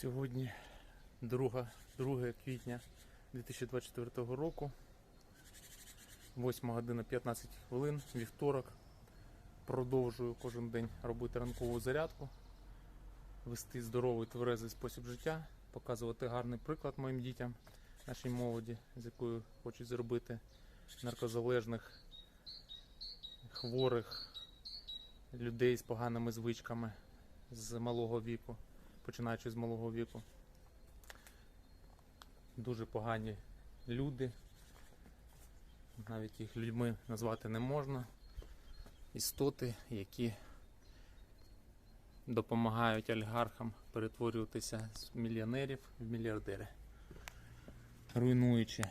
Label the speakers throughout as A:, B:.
A: Сьогодні 2, 2 квітня 2024 року. 8 година 15 хвилин, вівторок. Продовжую кожен день робити ранкову зарядку, вести здоровий тверезий спосіб життя, показувати гарний приклад моїм дітям, нашій молоді, з якою хочуть зробити наркозалежних, хворих людей з поганими звичками з малого віку, починаючи з малого віку. Дуже погані люди, навіть їх людьми назвати не можна. Істоти, які допомагають олігархам перетворюватися з мільйонерів в мільярдери, руйнуючи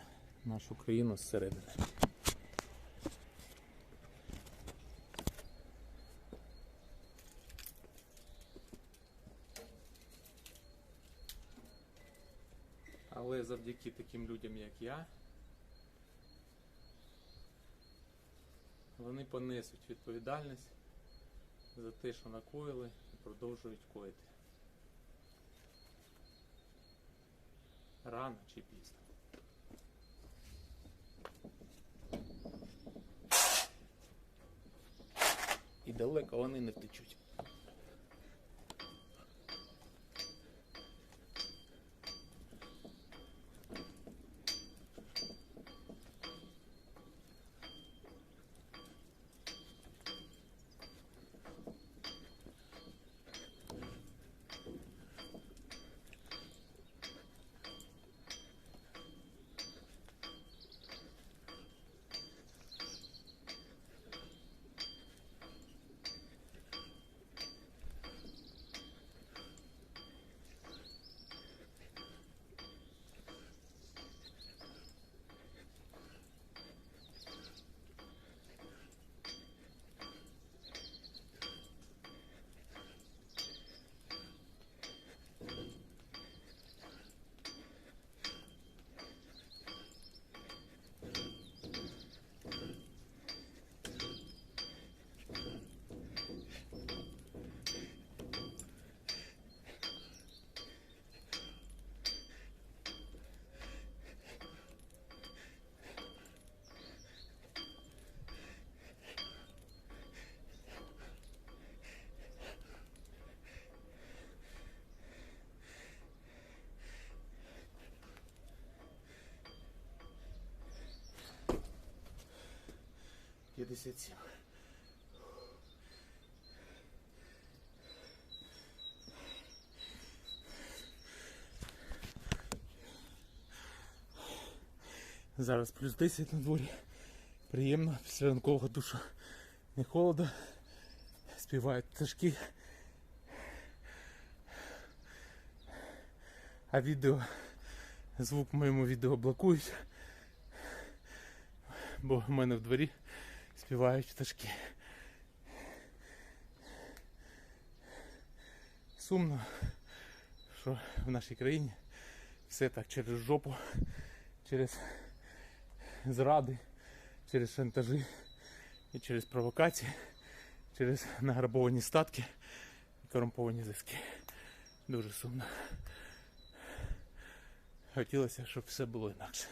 A: нашу країну зсередини. Але завдяки таким людям, як я, вони понесуть відповідальність за те, що накоїли і продовжують коїти. Рано чи пізно. І далеко вони не втечуть. П'ятдесят сім. Зараз плюс 10 на дворі. Приємно після ранкового душу. Не холодно. Співають пташки. А відео, звук моєму відео блокують. Бо в мене в дворі співають пташки. Сумно, що в нашій країні все так через жопу, через зради, через шантажі і через провокації, через награбовані статки і корумповані зв'язки. Дуже сумно. Хотілося, щоб все було інакше.